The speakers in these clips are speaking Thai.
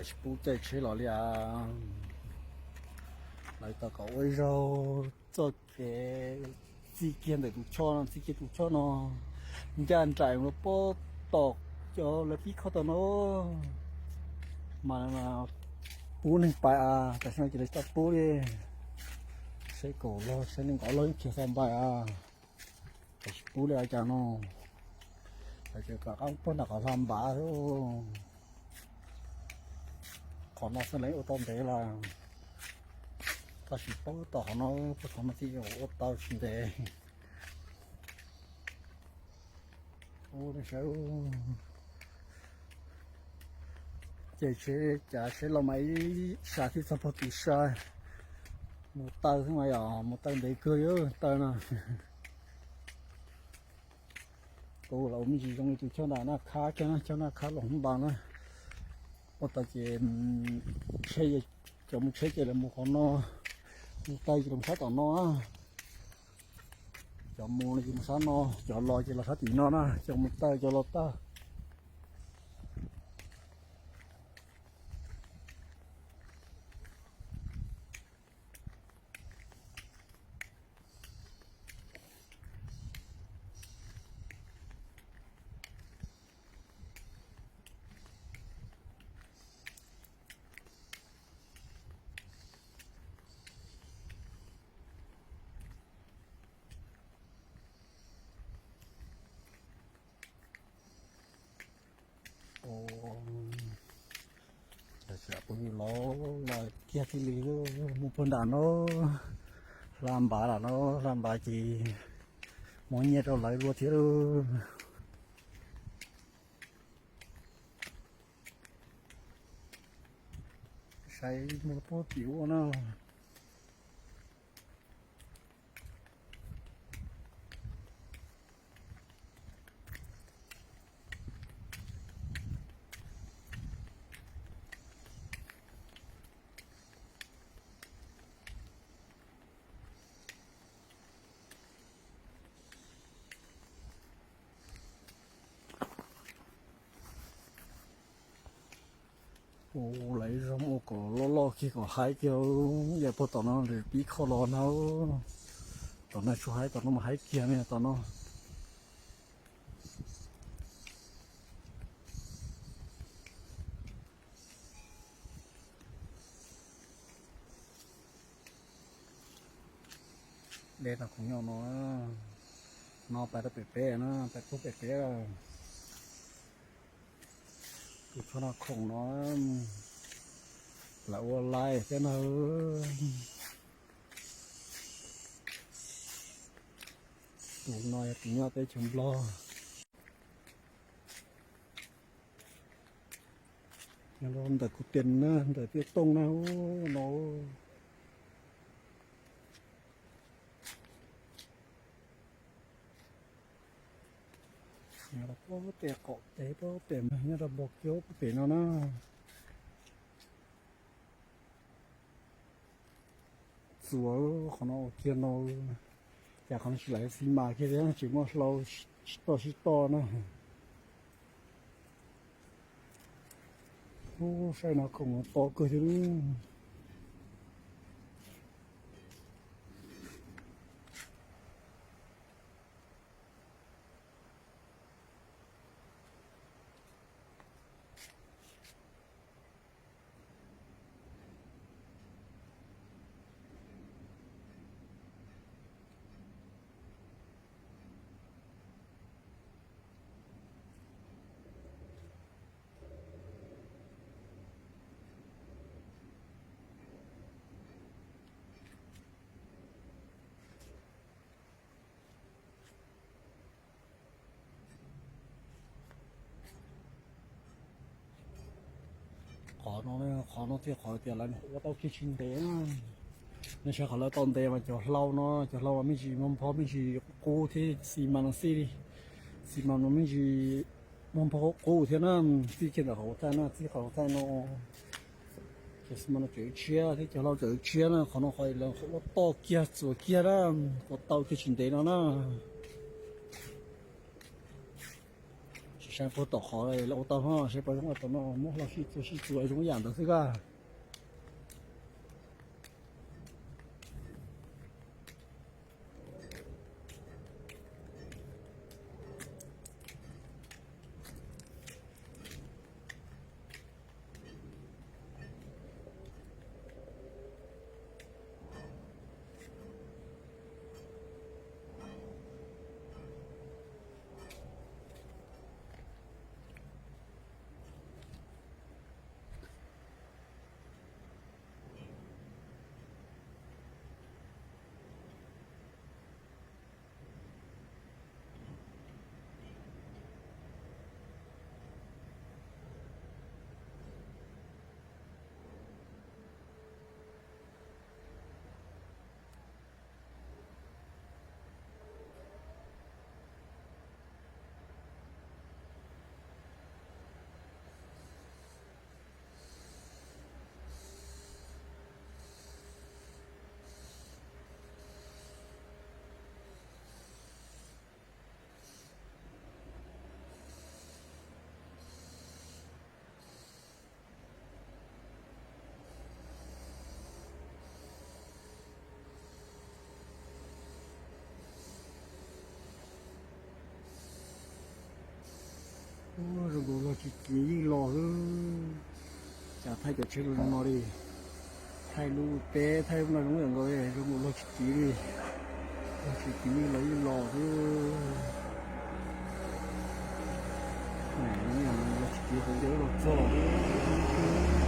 来是不在吃了了，来到搞微肉，做给自己的都吃了，自己都吃了，人家在我不到，叫来比靠到喏，嘛嘛，不能摆啊，但是呢，就来做不的，谁搞了，谁能搞了，就上摆啊，但是不了讲喏，而且刚刚不那个上摆哦。còn nó sẽ lấy ô tô để là ta chỉ bó tỏ nó có có mà chỉ ô tô chỉ để ô nó sẽ chạy xe chả sẽ là mấy xả thì sao phải tụt một tơ thế mày à, một tơ để cười ơ tơ nào cô là ông gì trong cái chỗ nào nó khá cho nó cho nó khá lỏng bằng đó 어떻게체계좀체계를뭐건너 tay cũng sát nó cho mua nó cũng sát nó cho lo cho là sát chỉ nó nó cho một tay cho lo ta nó là kia thì lý một phần đàn nó làm bà là nó làm bà chỉ mỗi nhiệt đâu lấy đua thiếu sai một phố tiểu nó กี่ก็หายเกี่ยวอย่าพอตอนนั้นหรือปีคอรอนเอาตอนนั้นช่วยตอนนั้นมาหายเกี่ยวเนี่ยตอนนั้นเด็ดของยอน่ะนอไปตะเป็ดเป้นะไปพุบเป็เป้ะ็คือพนักงน้อย là ô lai thế nó tụ nói nhớ tới chấm lo nó không được có tiền nữa để tiếp tông nó nó nó có tiền cọ tế có tiền nó là bọc chốt tiền nó nó 我可能见到，也可能是来飞马，这样情况老到是到呢。我晒那个我包个就。ขอน้องเนี่ยขอน้องเที้ยขอเที้ยแล้วเนี่ยว่าต้องคิดชินเต้นะนี่ใช่ขอแล้วตอนเต้มันจะเล่าเนาะจะเล่าว่าไม่ชีมันพอไม่ชีกูที่สีมันสีดสีมันมันไม่ชีมันพอกูเท่านั้นที่เขียนเขาแต่นจะเั่อที่จเลขาแล้วต่เนาะ其实嘛，就钱，你叫老就钱了，可能还能我到家做家了，我到去寻得นะช้พวกตอคอเลยแล้วตอนนั้นใช้ไปตอนนั้นมุกเราชิ้นตัวชิ้นตัวไอ้ทุกอย่างแต่สิ่งก็ chỉ lò hư chả thay cái chế luôn nó đi thay lũ té thay hôm nay cũng được rồi rồi một lò chỉ đi lò chỉ lấy lò hư này nó là lò chỉ không nhớ lò cho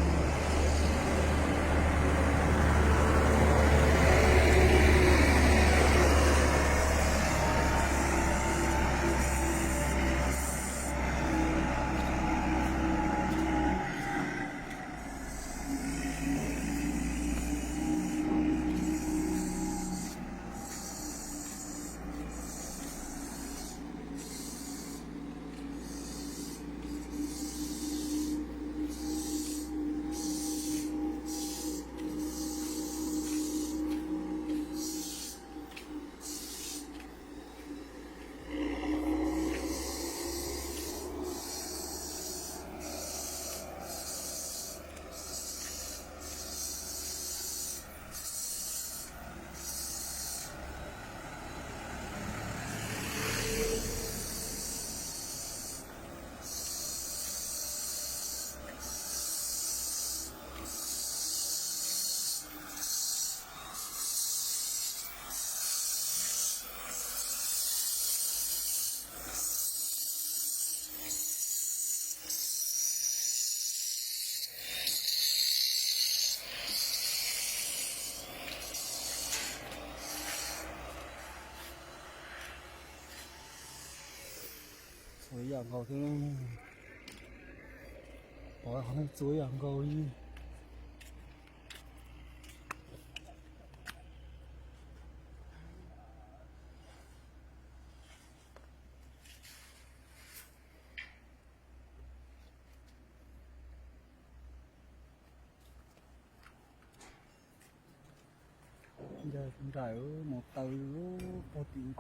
养狗的，我好像只养狗一。giờ cũng trải một tờ một tiền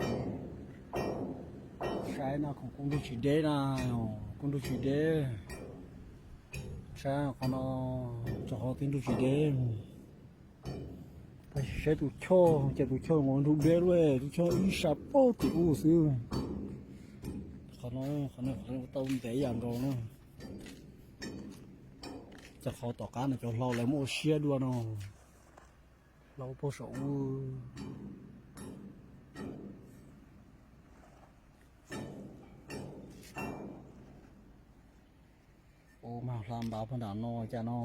ช้นะของกุ้งดูชดเดนะกุ้งดูชดเดใช้ของเราจะหอติ้งดูชดเดไปใช้ตุ๊ช่อจะตุ๊ช่องอนุูเบลเวตุ๊ช่ออีสับปอติอูซิวเขาเน่ะเนอ่นาะเขาต้องเตะยังเราเนะจะขอต่อการนจะเราเลยมั่วเชียด้วยนนาะเราพอสู้มาลามบาพนานนอจ้านอ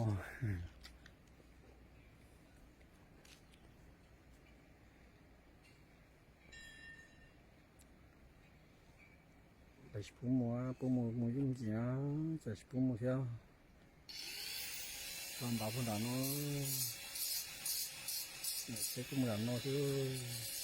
แต่ปุ่มมัวปุ่มมัวมัวยุ่งจีนะแต่ปุ่มมัวเชียวลามบาพนานนอแต่ปุ่มมัวนานนอเชียว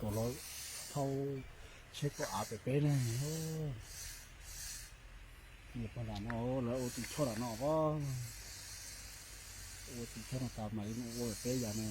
ကိုလောထောเช็คก็อาไปเป็นโอ้ยปลาหนอแล้วโอติชอดหนอก็โอติชอดตามมาอีกโอ้ยเป๊ะอย่างนี้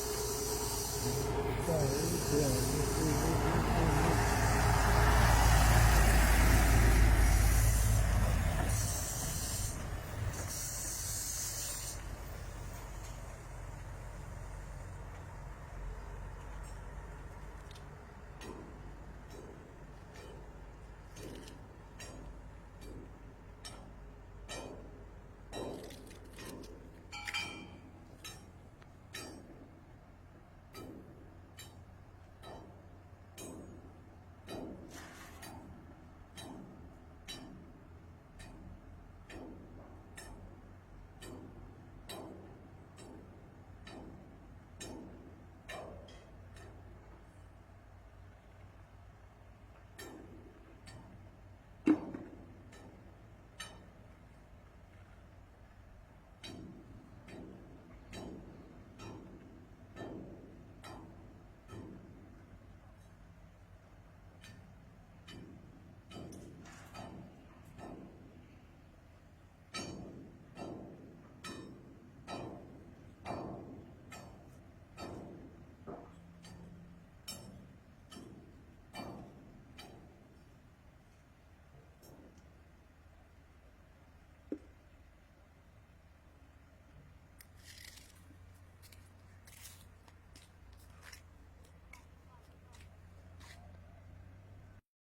Yes.